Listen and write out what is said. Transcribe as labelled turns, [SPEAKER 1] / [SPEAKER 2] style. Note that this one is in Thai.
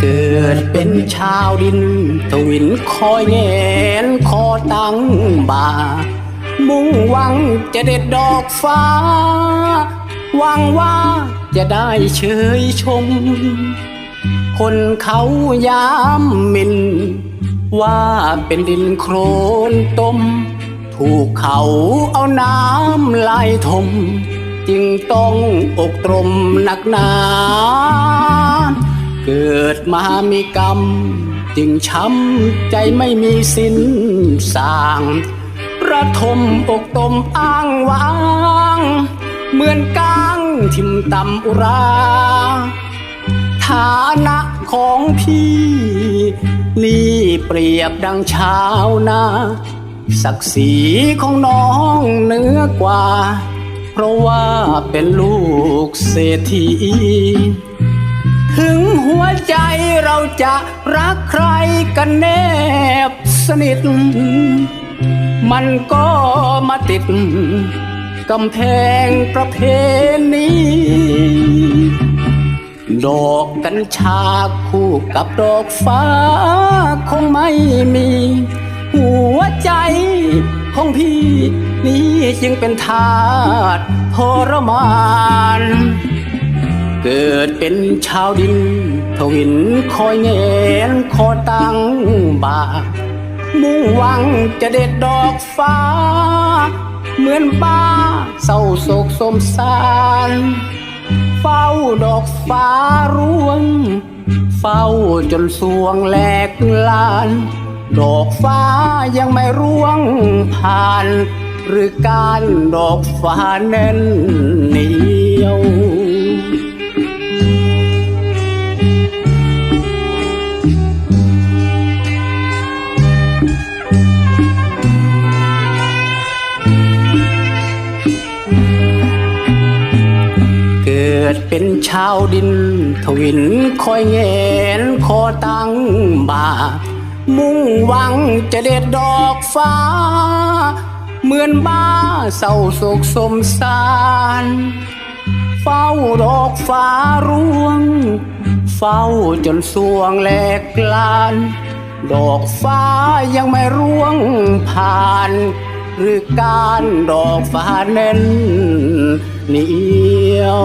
[SPEAKER 1] เกิดเป็นชาวดินทวินคอยแงนคอตั้งบ่า มุ่งหวังจะเด็ดดอกฟ้า หวังว่าจะได้เชยชม คนเขายามมิน ว่าเป็นดินโครนต้ม ถูกเขาเอาน้ำไหลถมจึงต้องอกตรมหนักหนาเกิดมามีกรรม จึงช้ำใจไม่มีสิ้นสางระทมอกตมอ้างว้าง เหมือนกลางทิมตำอุรา นะของพี่ นี่เปรียบดังชาวนาศักดิ์ศรีของน้องเหนือกว่า เพราะว่าเป็นลูกเศรษฐี ถึงหัวใจเราจะรักใครกันแนบสนิท มันก็มาติดกำแพงประเพณี ดอกกัญชาคู่กับดอกฟ้า คงไม่มี หัวใจของพี่ นี่จึงเป็นทาสทรมาน เกิดเป็นชาวดินทวินคอยแงนคอตั้งบามุ่งหวังจะเด็ดดอกฟ้า เหมือนบ้าเศร้าโศกสมสาร เฝ้าดอกฟ้าร่วง เฝ้าจนสวงแหลกลาน ดอกฟ้ายังไม่ร่วงผ่าน หรือการดอกฟ้าแน่นเหนียว ดเป็นชาวดิน ทวินคอยแงนคอตั้งบ่า มุ่งหวังจะเด็ดดอกฟ้า เหมือนบ้าเศร้าโศกสมสาร เฝ้าดอกฟ้าร่วง เฝ้าจนสวงแหลกลาน ดอกฟ้ายังไม่ร่วงผ่าน หรือการดอกฟ้าเน้นเหนียว